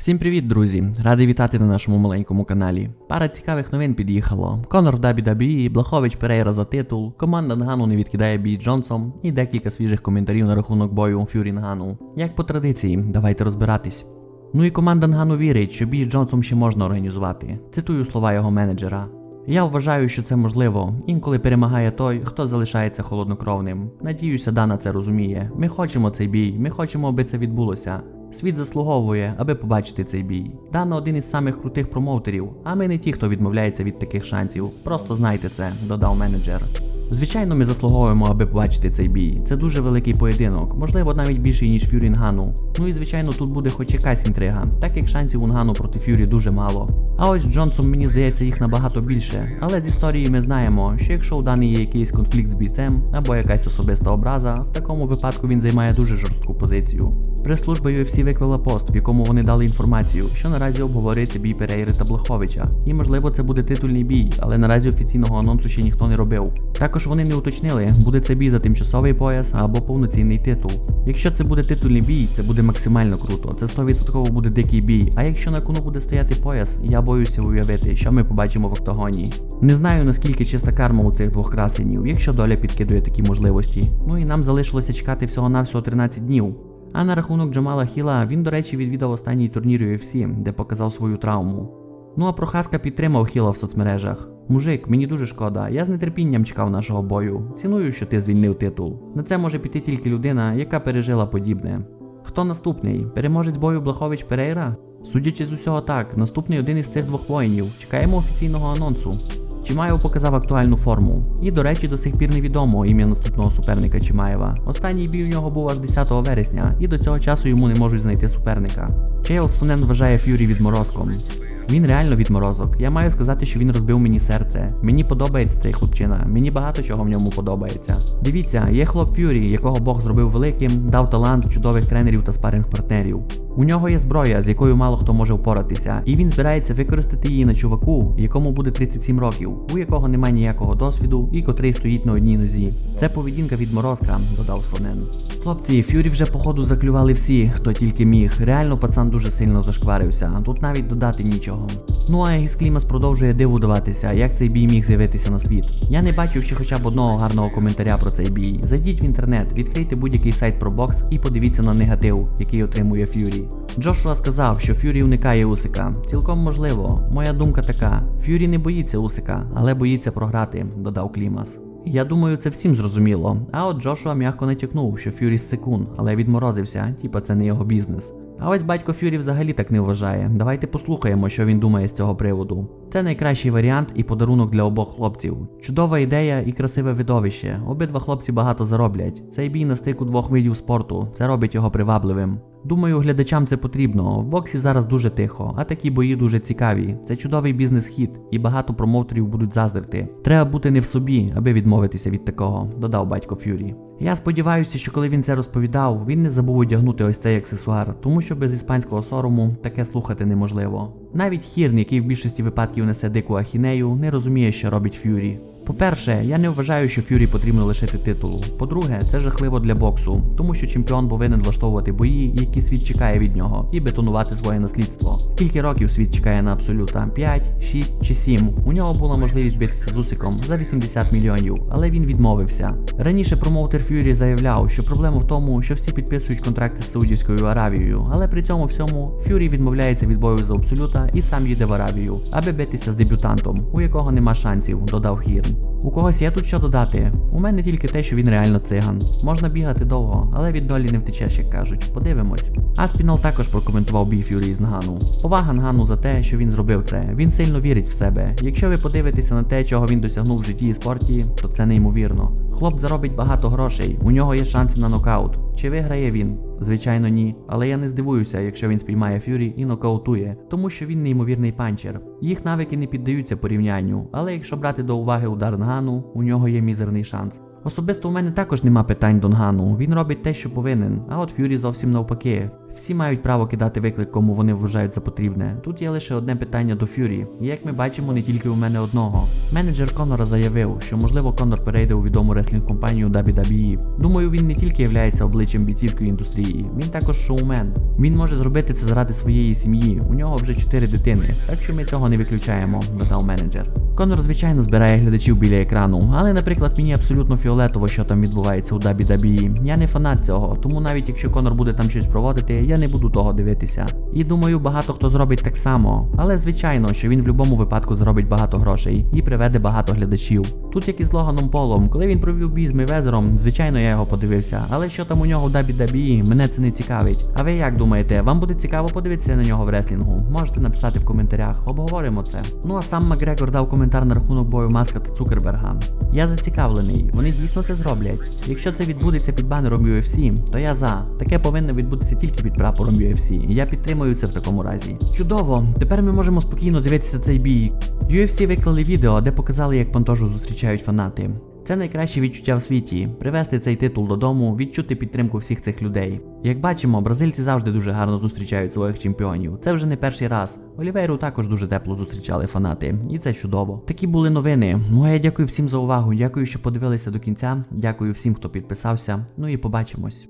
Всім привіт, друзі! Радий вітати на нашому маленькому каналі. Пара цікавих новин під'їхало. Конор в WWE, Блахович Перейра за титул, команда Нгану не відкидає бій Джонсом і декілька свіжих коментарів на рахунок бою Фюрі Нгану. Як по традиції, давайте розбиратись. Ну і команда Нгану вірить, що бій Джонсом ще можна організувати. Цитую слова його менеджера. Я вважаю, що це можливо. Інколи перемагає той, хто залишається холоднокровним. Надіюся, Дана це розуміє. Ми хочемо цей бій, ми хочемо, аби це відбулося. Світ заслуговує, аби побачити цей бій. Дана один із самих крутих промоутерів, а ми не ті, хто відмовляється від таких шансів. Просто знайте це, додав менеджер. Звичайно, ми заслуговуємо, аби побачити цей бій. Це дуже великий поєдинок, можливо, навіть більший, ніж Фюрі Нгану. Ну і звичайно, тут буде хоч якась інтрига, так як шансів у Нгану проти Фюрі дуже мало. А ось Джонсом, мені здається, їх набагато більше. Але з історії ми знаємо, що якщо у Дани є якийсь конфлікт з бійцем або якась особиста образа, в такому випадку він займає дуже жорстку позицію. Прес-служба UFC виклала пост, в якому вони дали інформацію, що наразі обговорюється бій Перейри та Блаховича. І можливо це буде титульний бій, але наразі офіційного анонсу ще ніхто не робив. Також вони не уточнили, буде це бій за тимчасовий пояс або повноцінний титул. Якщо це буде титульний бій, це буде максимально круто. Це 100% буде дикий бій. А якщо на кону буде стояти пояс, я боюся уявити, що ми побачимо в октагоні. Не знаю наскільки чиста карма у цих двох красенів, якщо доля підкидує такі можливості. Ну і нам залишилося чекати всього-навсього 13 днів. А на рахунок Джамала Хіла він, до речі, відвідав останній турнір UFC, де показав свою травму. Ну а Прохаска підтримав Хіла в соцмережах. Мужик, мені дуже шкода, я з нетерпінням чекав нашого бою. Ціную, що ти звільнив титул. На це може піти тільки людина, яка пережила подібне. Хто наступний? Переможець бою Блахович Перейра? Судячи з усього так, наступний один із цих двох воїнів. Чекаємо офіційного анонсу. Чимаєв показав актуальну форму. І, до речі, до сих пір невідомо ім'я наступного суперника Чимаєва. Останній бій у нього був аж 10 вересня, і до цього часу йому не можуть знайти суперника. Чейл Сонен вважає Ф'юрі відморозком. Він реально відморозок. Я маю сказати, що він розбив мені серце. Мені подобається цей хлопчина, мені багато чого в ньому подобається. Дивіться, є хлоп Ф'юрі, якого Бог зробив великим, дав талант чудових тренерів та спаринг партнерів. У нього є зброя, з якою мало хто може впоратися, і він збирається використати її на чуваку, якому буде 37 років, у якого немає ніякого досвіду і котрий стоїть на одній нозі. Це поведінка відморозка, додав Сонен. Хлопці, Фюрі вже походу заклювали всі, хто тільки міг. Реально пацан дуже сильно зашкварився, тут навіть додати нічого. Ну а Егіс Клімас продовжує диву даватися, як цей бій міг з'явитися на світ. Я не бачив ще хоча б одного гарного коментаря про цей бій. Зайдіть в інтернет, відкрийте будь-який сайт про бокс і подивіться на негатив, який отримує Ф'юрі. Джошуа сказав, що Ф'юрі уникає Усика. Цілком можливо. Моя думка така: Ф'юрі не боїться Усика, але боїться програти, додав Клімас. Я думаю, це всім зрозуміло. А от Джошуа м'яко натякнув, що Ф'юрі секун, але відморозився, типа це не його бізнес. А ось батько Ф'юрі взагалі так не вважає. Давайте послухаємо, що він думає з цього приводу. Це найкращий варіант і подарунок для обох хлопців. Чудова ідея і красиве видовище. Обидва хлопці багато зароблять. Цей бій на стику двох видів спорту. Це робить його привабливим. Думаю, глядачам це потрібно. В боксі зараз дуже тихо, а такі бої дуже цікаві. Це чудовий бізнес-хід, і багато промоутерів будуть заздрити. Треба бути не в собі, аби відмовитися від такого, додав батько Ф'юрі. Я сподіваюся, що коли він це розповідав, він не забув одягнути ось цей аксесуар, тому що без іспанського сорому таке слухати неможливо. Навіть Хірн, який в більшості випадків несе дику ахінею, не розуміє, що робить Ф'юрі. По-перше, я не вважаю, що Ф'юрі потрібно лишити титулу. По-друге, це жахливо для боксу, тому що чемпіон повинен влаштовувати бої, які світ чекає від нього, і бетонувати своє наслідство. Скільки років світ чекає на абсолюта? 5, 6 чи 7. У нього була можливість битися з Усиком за 80 мільйонів, але він відмовився. Раніше промоутер Ф'юрі заявляв, що проблема в тому, що всі підписують контракти з Саудівською Аравією, але при цьому всьому Ф'юрі відмовляється від бою за абсолюта і сам їде в Аравію, аби битися з дебютантом, у якого нема шансів, додав Хірн. У когось є тут що додати. У мене тільки те, що він реально циган. Можна бігати довго, але від долі не втечеш, як кажуть. Подивимось. Аспінал також прокоментував бій Фюрі з Нгану. Повага Нгану за те, що він зробив це. Він сильно вірить в себе. Якщо ви подивитеся на те, чого він досягнув в житті і спорті, то це неймовірно. Хлоп заробить багато грошей, у нього є шанси на нокаут. Чи виграє він? Звичайно, ні. Але я не здивуюся, якщо він спіймає Фюрі і нокаутує, тому що він неймовірний панчер. Їх навики не піддаються порівнянню, але якщо брати до уваги удар Нгану, у нього є мізерний шанс. Особисто у мене також нема питань до Нгану. Він робить те, що повинен, а от Фюрі зовсім навпаки. Всі мають право кидати виклик, кому вони вважають за потрібне. Тут є лише одне питання до Фюрі. І як ми бачимо, не тільки у мене одного. Менеджер Конора заявив, що можливо Конор перейде у відому реслінг компанію WWE. Думаю, він не тільки є обличчям бійцівської індустрії, він також шоумен. Він може зробити це заради своєї сім'ї. У нього вже чотири дитини, так що ми цього не виключаємо, додав менеджер. Конор, звичайно, збирає глядачів біля екрану, але, наприклад, мені абсолютно фіолетово, що там відбувається у WWE. Я не фанат цього, тому навіть якщо Конор буде там щось проводити, я не буду того дивитися. І думаю, багато хто зробить так само. Але звичайно, що він в будь-якому випадку заробить багато грошей і приведе багато глядачів. Тут як і з Логаном Полом, коли він провів бій з Мейвезером, звичайно, я його подивився. Але що там у нього в WWE, мене це не цікавить. А ви як думаєте, вам буде цікаво подивитися на нього в реслінгу? Можете написати в коментарях, обговоримо це. Ну а сам Макгрегор дав коментар на рахунок бою Маска та Цукерберга. Я зацікавлений, вони дійсно це зроблять. Якщо це відбудеться під банером UFC, то я за. Таке повинно відбутися тільки під прапором UFC. Я підтримую це в такому разі. Чудово, тепер ми можемо спокійно дивитися цей бій. UFC виклали відео, де показали, як Пантожу зустрічають фанати. Це найкраще відчуття в світі привезти цей титул додому, відчути підтримку всіх цих людей. Як бачимо, бразильці завжди дуже гарно зустрічають своїх чемпіонів. Це вже не перший раз. Олівейру також дуже тепло зустрічали фанати, і це чудово. Такі були новини. Ну а я дякую всім за увагу. Дякую, що подивилися до кінця. Дякую всім, хто підписався. Ну і побачимось.